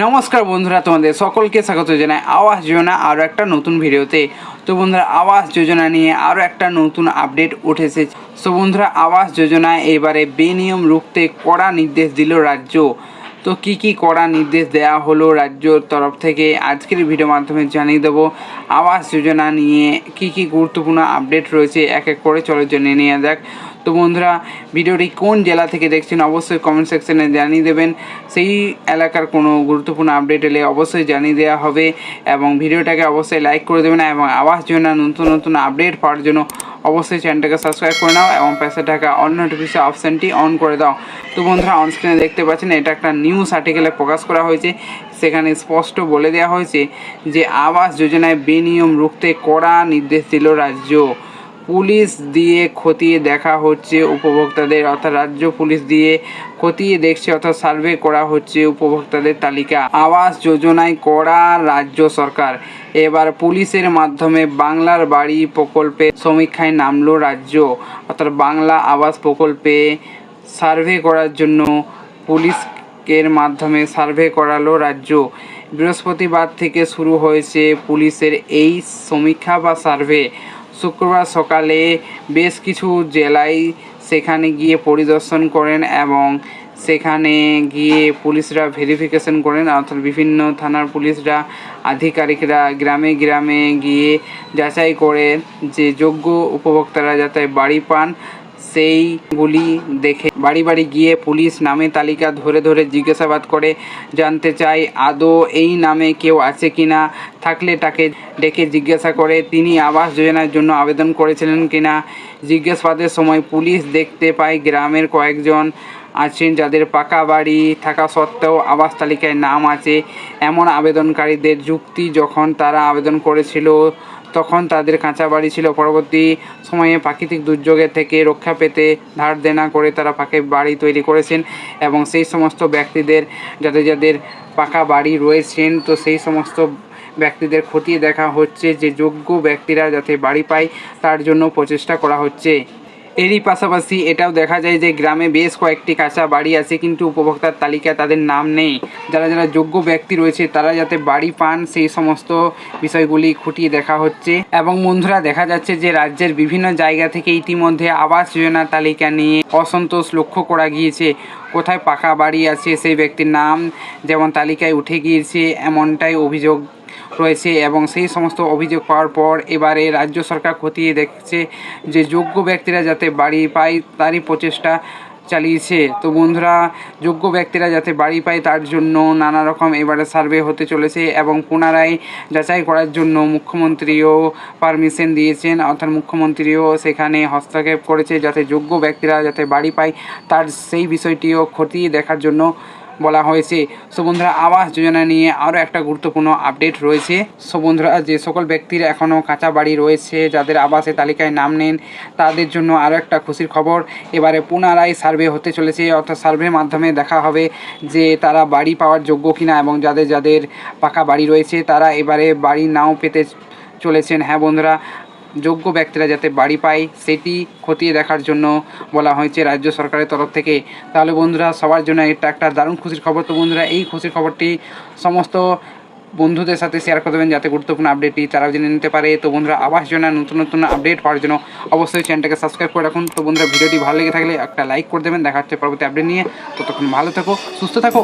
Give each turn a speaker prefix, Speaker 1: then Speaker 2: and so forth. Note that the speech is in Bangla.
Speaker 1: নমস্কার বন্ধুরা, তোমাদের সকলকে স্বাগত জানাই আবাস যোজনা আরও একটা নতুন ভিডিওতে। তো বন্ধুরা আবাস যোজনা নিয়ে আরও একটা নতুন আপডেট উঠেছে। তো বন্ধুরা আবাস যোজনা এবারে বেনিয়ম রুখতে কড়া নির্দেশ দিল রাজ্য। তো কি কি কড়া নির্দেশ দেওয়া হলো রাজ্যর তরফ থেকে, আজকের ভিডিও মাধ্যমে জানিয়ে দেবো। আবাস যোজনা নিয়ে কি কি গুরুত্বপূর্ণ আপডেট রয়েছে, এক এক করে চলো জেনে নেওয়া যাক। তো বন্ধুরা, ভিডিওটি কোন জেলা থেকে দেখছেন অবশ্যই কমেন্ট সেকশনে জানিয়ে দেবেন। সেই এলাকার কোনো গুরুত্বপূর্ণ আপডেট এলে অবশ্যই জানিয়ে দেওয়া হবে এবং ভিডিওটাকে অবশ্যই লাইক করে দেবেন এবং আবাস যোজনা নতুন নতুন আপডেট পাওয়ার জন্য অবশ্যই চ্যানেলটাকে সাবস্ক্রাইব করে নাও এবং পাশে থাকা অল নোটিফিকেশন অপশানটি অন করে দাও। তো বন্ধুরা অন স্ক্রিনে দেখতে পাচ্ছেন, এটা একটা নিউজ আর্টিকেলে প্রকাশ করা হয়েছে। সেখানে স্পষ্ট বলে দেওয়া হয়েছে যে আবাস যোজনায় বেনিয়ম রুখতে কড়া নির্দেশ দিল রাজ্য। পুলিশ দিয়ে খতিয়ে দেখা হচ্ছে উপভোক্তাদের, অর্থাৎ রাজ্য পুলিশ দিয়ে খতিয়ে দেখছে, অর্থাৎ সার্ভে করা হচ্ছে উপভোক্তাদের তালিকা। আবাস যোজনায় করা রাজ্য সরকার। এবার পুলিশের মাধ্যমে বাংলার বাড়ি প্রকল্পে সমীক্ষায় নামলো রাজ্য। অর্থাৎ বাংলা আবাস প্রকল্পে সার্ভে করার জন্য পুলিশের মাধ্যমে সার্ভে করালো রাজ্য। বৃহস্পতিবার থেকে শুরু হয়েছে পুলিশের এই সমীক্ষা বা সার্ভে। শুক্রবার সকালে বেশ কিছু জেলায় সেখানে গিয়ে পরিদর্শন করেন এবং সেখানে গিয়ে পুলিশরা ভেরিফিকেশন করেন। অর্থাৎ বিভিন্ন থানার পুলিশরা, আধিকারিকরা গ্রামে গ্রামে গিয়ে যাচাই করে যে যোগ্য উপভোক্তারা যাতে বাড়ি পান। সেইগুলি দেখে বাড়ি বাড়ি গিয়ে পুলিশ নামে তালিকা ধরে ধরে জিজ্ঞাসাবাদ করে জানতে চায়, আদৌ এই নামে কেউ আছে কি না থাকলে তাকে ডেকে জিজ্ঞাসা করে, তিনি আবাস যোজনার জন্য আবেদন করেছিলেন কি না জিজ্ঞাসাবাদের সময় পুলিশ দেখতে পায় গ্রামের কয়েকজন আছেন যাদের পাকা বাড়ি থাকা সত্ত্বেও আবাস তালিকায় নাম আছে। এমন আবেদনকারীদের যুক্তি যখন তারা আবেদন করেছিল তখন তাদের কাঁচা বাড়ি ছিল। পরবর্তী সময়ে প্রাকৃতিক দুর্যোগের থেকে রক্ষা পেতে ধার দেনা করে তারা পাখি বাড়ি তৈরি করেছেন এবং সেই সমস্ত ব্যক্তিদের, যাদের যাদের পাকা বাড়ি রয়েছেন, তো সেই সমস্ত ব্যক্তিদের খতিয়ে দেখা হচ্ছে যে যোগ্য ব্যক্তিরা যাতে বাড়ি পায়, তার জন্য প্রচেষ্টা করা হচ্ছে। এরই পাশাপাশি এটাও দেখা যায় যে গ্রামে বেশ কয়েকটি কাঁচা বাড়ি আছে, কিন্তু উপভোক্তার তালিকায় তাদের নাম নেই। যারা যারা যোগ্য ব্যক্তি রয়েছে, তারা যাতে বাড়ি পান, সেই সমস্ত বিষয়গুলি খুঁটিয়ে দেখা হচ্ছে। এবং বন্ধুরা, দেখা যাচ্ছে যে রাজ্যের বিভিন্ন জায়গা থেকে ইতিমধ্যে আবাস যোজনা তালিকা নিয়ে অসন্তোষ লক্ষ্য করা গিয়েছে। কোথায় পাকা বাড়ি আছে, সেই ব্যক্তির নাম যেমন তালিকায় উঠে গিয়েছে, এমনটাই অভিযোগ রয়েছে এবং সেই সমস্ত অভিযোগ পাওয়ার পর এবারে রাজ্য সরকার খতিয়ে দেখছে যে যোগ্য ব্যক্তিরা যাতে বাড়ি পায় তারই প্রচেষ্টা চালিয়েছে। তো বন্ধুরা, যোগ্য ব্যক্তিরা যাতে বাড়ি পায় তার জন্য নানা রকম এবারে সার্ভে হতে চলেছে এবং পুনরায় যাচাই করার জন্য মুখ্যমন্ত্রীও পারমিশন দিয়েছেন। অর্থাৎ মুখ্যমন্ত্রীও সেখানে হস্তক্ষেপ করেছে যাতে যোগ্য ব্যক্তিরা যাতে বাড়ি পায় তার সেই বিষয়টিও খতিয়ে দেখার জন্য বলা হয়েছে। সো বন্ধুরা, আবাস যোজনা নিয়ে আরও একটা গুরুত্বপূর্ণ আপডেট রয়েছে। সো বন্ধুরা, যে সকল ব্যক্তির এখনও কাঁচা বাড়ি রয়েছে, যাদের আবাসের তালিকায় নাম নেন তাদের জন্য আরও একটা খুশির খবর। এবারে পুনরায় সার্ভে হতে চলেছে, অর্থাৎ সার্ভের মাধ্যমে দেখা হবে যে তারা বাড়ি পাওয়ার যোগ্য কিনা এবং যাদের যাদের পাকা বাড়ি রয়েছে, তারা এবারে বাড়ি নাও পেতে চলেছেন। হ্যাঁ বন্ধুরা যোগ্য ব্যক্তিরা যাতে বাড়ি পায়, সেটি খতিয়ে দেখার জন্য বলা হয়েছে রাজ্য সরকারের তরফ থেকে। তাহলে বন্ধুরা, সবার জন্য এটা একটা দারুণ খুশির খবর। তো বন্ধুরা, এই খুশির খবরটি সমস্ত বন্ধুদের সাথে শেয়ার করে দেবেন যাতে গুরুত্বপূর্ণ আপডেটটি তারাও জেনে নিতে পারে। তো বন্ধুরা আবাস যোজনা নতুন নতুন আপডেট পাওয়ার জন্য অবশ্যই চ্যানেলটাকে সাবস্ক্রাইব করে রাখুন। তো বন্ধুরা, ভিডিওটি ভালো লেগে থাকলে একটা লাইক করে দেবেন। দেখা হচ্ছে পরবর্তী আপডেট নিয়ে। ততক্ষণ ভালো থাকো, সুস্থ থাকো।